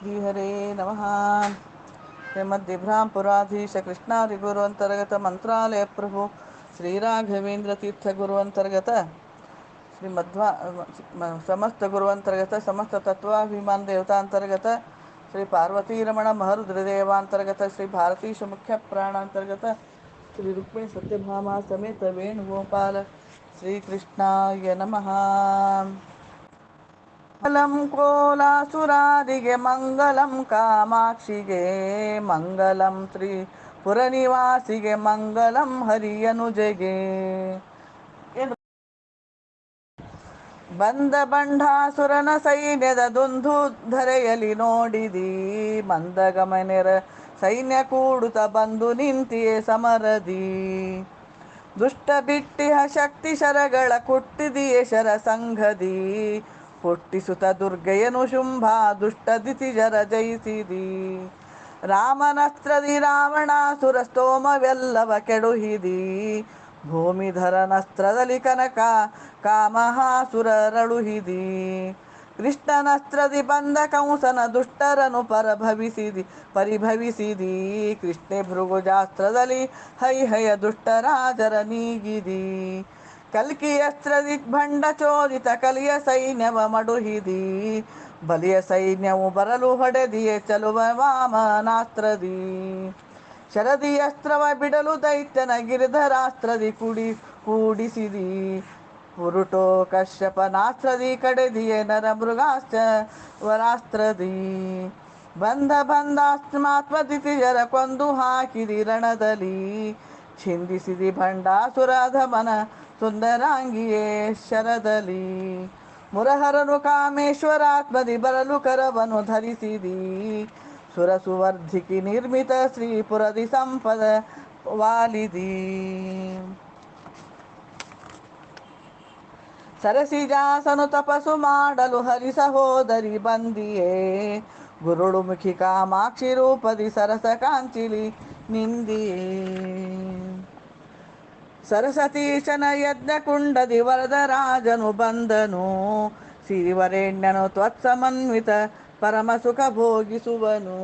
श्रीहरे नमः। श्रीमद्दिभ्रां पुराधीशकृष्णादिगुरुवन्तर्गतमन्त्रालयप्रभु श्रीराघवेन्द्रतीर्थगुरुवन्तर्गत श्रीमध्वा समस्तगुरुवन्तर्गत समस्ततत्त्वाभिमानदेवतान्तर्गत श्री पार्वतीरमण महरुद्रदेवान्तर्गत श्री मुख्य श्री रुक्मिणी सत्यभामा समेत वेणुगोपाल, श्रीकृष्णाय नमः। ಮಂಗಲಂ ಕೋಲಾಸುರಾದಿಗೆ, ಮಂಗಲಂ ಕಾಮಾಕ್ಷಿಗೆ, ಮಂಗಲಂ ಶ್ರೀ ಪುರನಿವಾಸಿಗೆ ಮಂಗಲಂ ಹರಿಯನುಜೆಗೆ. ಬಂದ ಬಂಡಾಸುರನ ಸೈನ್ಯದ ದುಂದು ಧರೆಯಲಿ ನೋಡಿದಿ, ಮಂದಗಮನೆರ ಸೈನ್ಯ ಕೂಡುತ್ತ ಬಂದು ನಿಂತಿಯೇ ಸಮರದಿ. ದುಷ್ಟ ಬಿಟ್ಟಿಹ ಶಕ್ತಿ ಶರಗಳ ಕುಟ್ಟಿದಿಯೇ ಶರ ಸಂಘದಿ ಹುಟ್ಟಿಸುತ್ತ ದುರ್ಗೆಯನು ಶುಂಭ ದುಷ್ಟ ದಿತಿಜರ ಜಯಿಸಿದಿ ರಾಮನಸ್ತ್ರದಿ ರಾವಣಾಸುರ ಸ್ತೋಮವೆಲ್ಲವ ಕೆಡುಹಿದಿ ಭೂಮಿಧರನಸ್ತ್ರದಲ್ಲಿ ಕನಕ ಕಾಮಹಾಸುರರಳುಹಿದಿ ಕೃಷ್ಣನಸ್ತ್ರದಿ ಬಂದ ಕಂಸನ ದುಷ್ಟರನು ಪರಭವಿಸಿದಿ ಪರಿಭವಿಸಿದಿ ಕೃಷ್ಣೆ ಭೃಗುಜಾಸ್ತ್ರದಲ್ಲಿ ಹೈ ಹಯ ದುಷ್ಟರಾಜರ ನೀಗಿದಿ ಕಲ್ಕಿಯಸ್ತ್ರದಿ ಭಂಡ ಚೋದಿತ ಕಲಿಯ ಸೈನ್ಯವ ಮಡುಹಿದಿ. ಬಲಿಯ ಸೈನ್ಯವು ಬರಲು ಹೊಡೆದಿಯೇ ಚಲುವ ವಾಮನಾಸ್ತ್ರದಿ. ಶರದಿ ಅಸ್ತ್ರವ ಬಿಡಲು ದೈತ್ಯನ ಗಿರಿಧರಾಸ್ತ್ರದಿ ಕುಡಿ ಕೂಡಿಸಿದಿ. ಪುರುಟೋ ಕಶ್ಯಪನಾಸ್ತ್ರದಿ ಕಡೆದಿಯೇ ನರ ಮೃಗಾಶ್ಚ ವರಾಸ್ತ್ರದಿ. ಬಂಧ ಬಂಧಾತ್ಮಾತ್ಮದಿತಿಜರ ಕೊಂದು ಹಾಕಿದಿ ರಣದಲ್ಲಿ. ಛಿಂದಿಸಿದಿ ಭಂಡಾಸುರಾಧಮನ ಸುಂದರಾಂಗಿಯೇ ಶರದಲ್ಲಿ ಮುರಹರನು ಕಾಮೇಶ್ವರಾತ್ಮದಿ ಬರಲು ಕರವನು ಧರಿಸಿದಿ ಸುರಸುವರ್ಧಿಕಿ ನಿರ್ಮಿತ ಶ್ರೀಪುರದಿ ಸಂಪದ ವಾಲಿದಿ ಸರಸಿಜಾಸನು ತಪಸ್ಸು ಮಾಡಲು ಹರಿ ಸಹೋದರಿ ಬಂದಿಯೇ ಗುರುಳು ಮುಖಿ ಕಾಮಾಕ್ಷಿ ರೂಪದಿ ಸರಸ ಕಾಂಚಿಲಿ ನಿಂದಿಯೇ ಸರಸತೀಶನ ಯಜ್ಞ ಕುಂಡದಿ ವರದರಾಜನು ಬಂದನು. ಶ್ರೀವರೆಣ್ಯನು ತ್ವತ್ಸಮನ್ವಿತ ಪರಮ ಸುಖ ಭೋಗಿಸುವನು.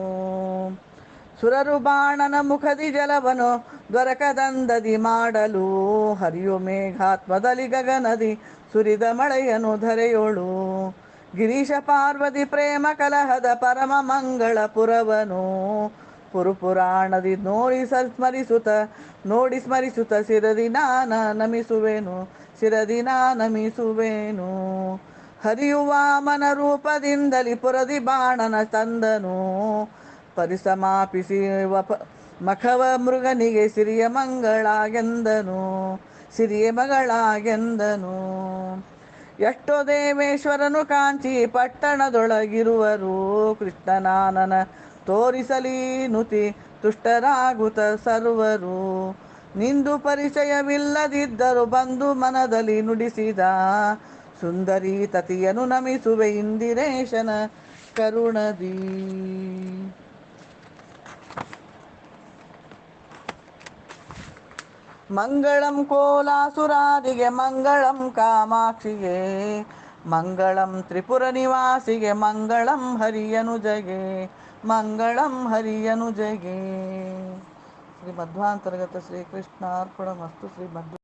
ಸುರರು ಬಾಣನ ಮುಖದಿ ಜಲವನು ದೊರಕದಂದದಿ ಮಾಡಲು. ಹರಿಯು ಮೇಘಾತ್ಮದಲ್ಲಿ ಗಗನದಿ ಸುರಿದ ಮಳೆಯನು ಧರೆಯೋಳು. ಗಿರೀಶ ಪಾರ್ವತಿ ಪ್ರೇಮ ಕಲಹದ ಪರಮ ಮಂಗಳ ಪುರವನು ಪುರುಪುರಾಣದಿ ನೋಡಿ ಸ ಸ್ಮರಿಸುತ್ತ, ನೋಡಿ ಸ್ಮರಿಸುತ್ತ ನಾನ ನಮಿಸುವೆನು, ಸಿರದಿ ನಾ ನಮಿಸುವೆನು. ಹರಿಯುವ ಮನ ರೂಪದಿಂದಲಿ ಪುರದಿ ಬಾಣನ ತಂದನು. ಪರಿಸಮಾಪಿಸಿ ಮಖವ ಮೃಗನಿಗೆ ಸಿರಿಯ ಮಂಗಳಾಗೆಂದನು, ಸಿರಿಯ ಮಗಳಾಗೆಂದನು. ಎಷ್ಟೋ ದೇವೇಶ್ವರನು ಕಾಂಚಿ ಪಟ್ಟಣದೊಳಗಿರುವರು, ಕೃಷ್ಣನಾನನ ತೋರಿಸಲಿ ನುತಿ ತುಷ್ಟರಾಗುತ್ತ ಸರ್ವರು. ನಿಂದು ಪರಿಚಯವಿಲ್ಲದಿದ್ದರು ಬಂದು ಮನದಲ್ಲಿ ನುಡಿಸಿದ ಸುಂದರಿ ತತಿಯನು ನಮಿಸುವೆ ಇಂದಿರೇಶನ ಕರುಣದಿ. ಮಂಗಳಂ ಕೋಲಾಸುರಾದಿಗೆ ಮಂಗಳಂ ಕಾಮಾಕ್ಷಿಗೆ ಮಂಗಳಂ ತ್ರಿಪುರ ನಿವಾಸಿಗೆ ಮಂಗಳಂ ಹರಿಯನುಜಗೆ ಮಂಗಳಂ ಹರಿಯನುಜಗೆ ಶ್ರೀ ಮಧ್ವಾಂತರ್ಗತ ಶ್ರೀಕೃಷ್ಣಾರ್ಪಣ ಮಸ್ತು ಶ್ರೀ ಮಧ್ವ